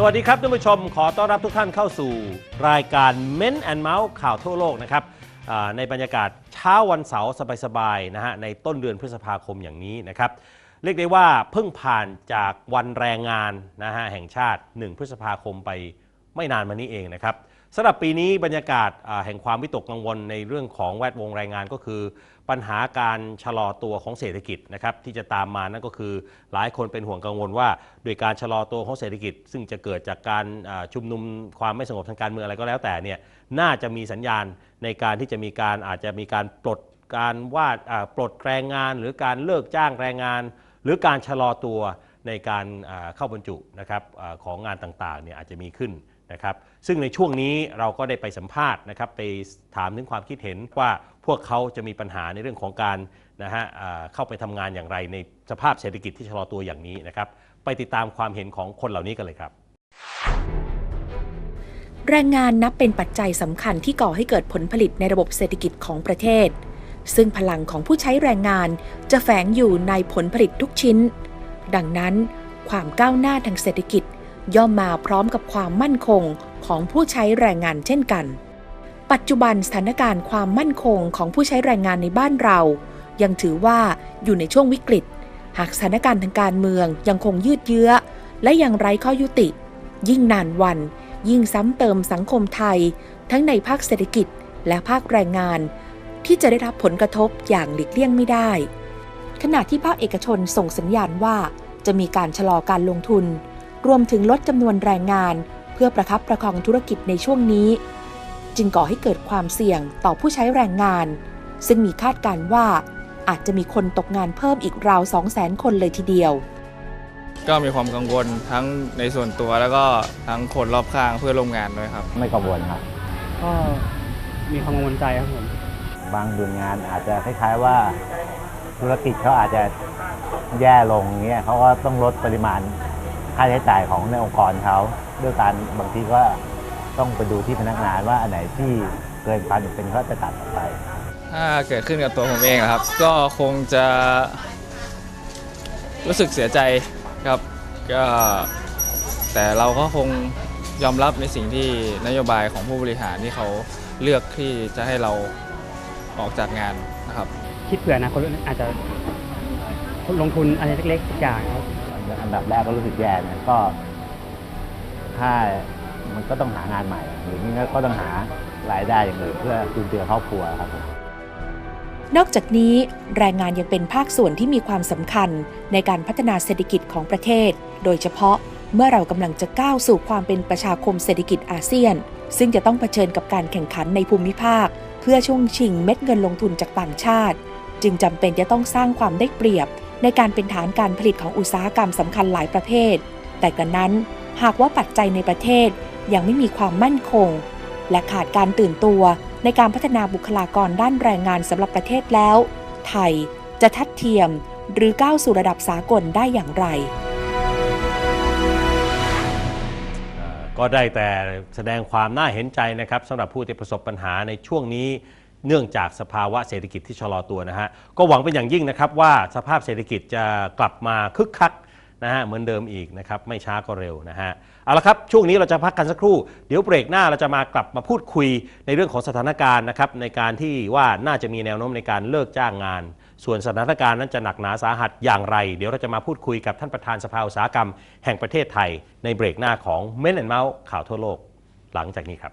สวัสดีครับท่านผู้ชมขอต้อนรับทุกท่านเข้าสู่รายการ Men and Mouse ข่าวทั่วโลกนะครับอ่าในบรรยากาศเช้าวันเสาร์สบายๆนะฮะในต้นเดือนพฤษภาคมอย่างนี้นะครับเรียกได้ว่าเพิ่งผ่านจากวันแรงงานนะฮะแห่งชาติ 1 พฤษภาคมไป ไม่นานมานี้เองนะครับสำหรับปีนี้บรรยากาศแห่งความวิตกกังวลในเรื่องของแวดวงแรงงานก็คือ ปัญหาการชะลอตัวของเศรษฐกิจนะครับที่จะตามมานั่นก็คือหลายคนเป็นห่วงกังวลว่า โดยการชะลอตัวของเศรษฐกิจ ซึ่งจะเกิดจากการชุมนุมความไม่สงบทางการเมืองอะไรก็แล้วแต่เนี่ยน่าจะมีสัญญาณในการที่จะมีการอาจจะมีการปลดการวาดอ่าปลดแรงงาน หรือการเลิกจ้างแรงงาน หรือการชะลอตัวในการเข้าบรรจุนะครับของงานต่างๆเนี่ยอาจจะมีขึ้น นะครับซึ่งในช่วงนี้เราก็ได้ไปสัมภาษณ์นะครับไปถามถึงความคิดเห็นว่าพวกเขาจะมีปัญหาในเรื่องของการนะฮะเข้าไปทำงานอย่างไรในสภาพเศรษฐกิจที่ชะลอตัวอย่างนี้นะครับไปติดตามความเห็นของคนเหล่านี้กันเลยครับ แรงงานนับเป็นปัจจัยสำคัญที่ก่อให้เกิดผลผลิตในระบบเศรษฐกิจของประเทศ ซึ่งพลังของผู้ใช้แรงงานจะแฝงอยู่ในผลผลิตทุกชิ้น ดังนั้น ความก้าวหน้าทางเศรษฐกิจ ย่อมมาพร้อมกับความมั่นคงของผู้ใช้แรงงานเช่นกัน ปัจจุบันสถานการณ์ความมั่นคงของผู้ใช้แรงงานในบ้านเรา ยังถือว่าอยู่ในช่วงวิกฤต หากสถานการณ์ทางการเมืองยังคงยืดเยื้อ และยังไร้ข้อยุติ ยิ่งนานวัน ยิ่งซ้ำเติมสังคมไทย ทั้งในภาคเศรษฐกิจและภาคแรงงาน ที่จะได้รับผลกระทบอย่างหลีกเลี่ยงไม่ได้ ขณะที่ภาคเอกชนส่งสัญญาณว่าจะมีการชะลอการลงทุน รวมถึงลดจำนวนแรงงาน เพื่อประคับประคองธุรกิจในช่วงนี้ จึงก่อให้เกิดความเสี่ยงต่อผู้ใช้แรงงาน ซึ่งมีคาดการณ์ว่า อาจจะมีคนตกงานเพิ่มอีกราว 200,000 คนเลยทีเดียว ก็มีความกังวลทั้งในส่วนตัวแล้วก็ทั้งคนรอบข้างเพื่อนร่วมงานด้วยครับ ไม่กังวลครับ ก็มีความกังวลใจครับผมบางหน่วยงานอาจจะคล้ายๆว่าธุรกิจเขาอาจจะแย่ลงเงี้ยเขาก็ต้องลดปริมาณ ค่าใช้จ่ายของในองค์กรเขาด้วยการบางทีก็ต้องไปดูที่พนักงานว่าอันไหนที่เกินความจำเป็นเขาจะตัดออกไป ถ้าเกิดขึ้นกับตัวผมเองนะครับ ก็คงจะรู้สึกเสียใจครับก็แต่เราก็คงยอมรับในสิ่งที่นโยบายของผู้บริหารที่เขาเลือกที่จะให้เราออกจากงานนะครับ คิดเผื่ออนะคนอาจจะลงทุนอะไรเล็กๆสักอย่างครับ อันดับแรกก็รู้สึกแย่นะก็ ถ้ามันก็ต้องหางานใหม่ หรือไม่ก็ต้องหารายได้อย่างอื่นเพื่อจุนเจือครอบครัวครับผมนอกจากนี้แรงงานยังเป็นภาคส่วนที่มีความสำคัญในการพัฒนาเศรษฐกิจของประเทศ โดยเฉพาะเมื่อเรากำลังจะก้าวสู่ความเป็นประชาคมเศรษฐกิจอาเซียน ซึ่งจะต้องเผชิญกับการแข่งขันในภูมิภาค เพื่อช่วงชิงเม็ดเงินลงทุนจากต่างชาติ จึงจำเป็นจะต้องสร้างความได้เปรียบ ในการเป็นฐานการผลิตของอุตสาหกรรมสำคัญหลายประเภท แต่กระนั้นหากว่าปัจจัยในประเทศยังไม่มีความมั่นคง และขาดการตื่นตัวในการพัฒนาบุคลากรด้านแรงงานสำหรับประเทศแล้ว ไทยจะทัดเทียมหรือก้าวสู่ระดับสากลได้อย่างไร ก็ได้แต่แสดงความน่าเห็นใจนะครับสำหรับผู้ที่ประสบปัญหาในช่วงนี้ เนื่องจากสภาวะเศรษฐกิจที่ชะลอตัวนะฮะก็หวังเป็นอย่างยิ่งนะครับว่าสภาพเศรษฐกิจจะกลับมาคึกคักนะฮะเหมือนเดิมอีกนะครับไม่ช้าก็เร็วนะฮะเอาละครับช่วงนี้เราจะพักกันสักครู่ เดี๋ยวเบรกหน้าเราจะมากลับมาพูดคุยในเรื่องของสถานการณ์นะครับในการที่ว่าน่าจะมีแนวโน้มในการเลิกจ้างงาน ส่วนสถานการณ์นั้นจะหนักหนาสาหัสอย่างไร เดี๋ยวเราจะมาพูดคุยกับท่านประธานสภาอุตสาหกรรม แห่งประเทศไทย ในเบรกหน้าของเมนแอนเมาส์ข่าวทั่วโลก หลังจากนี้ครับ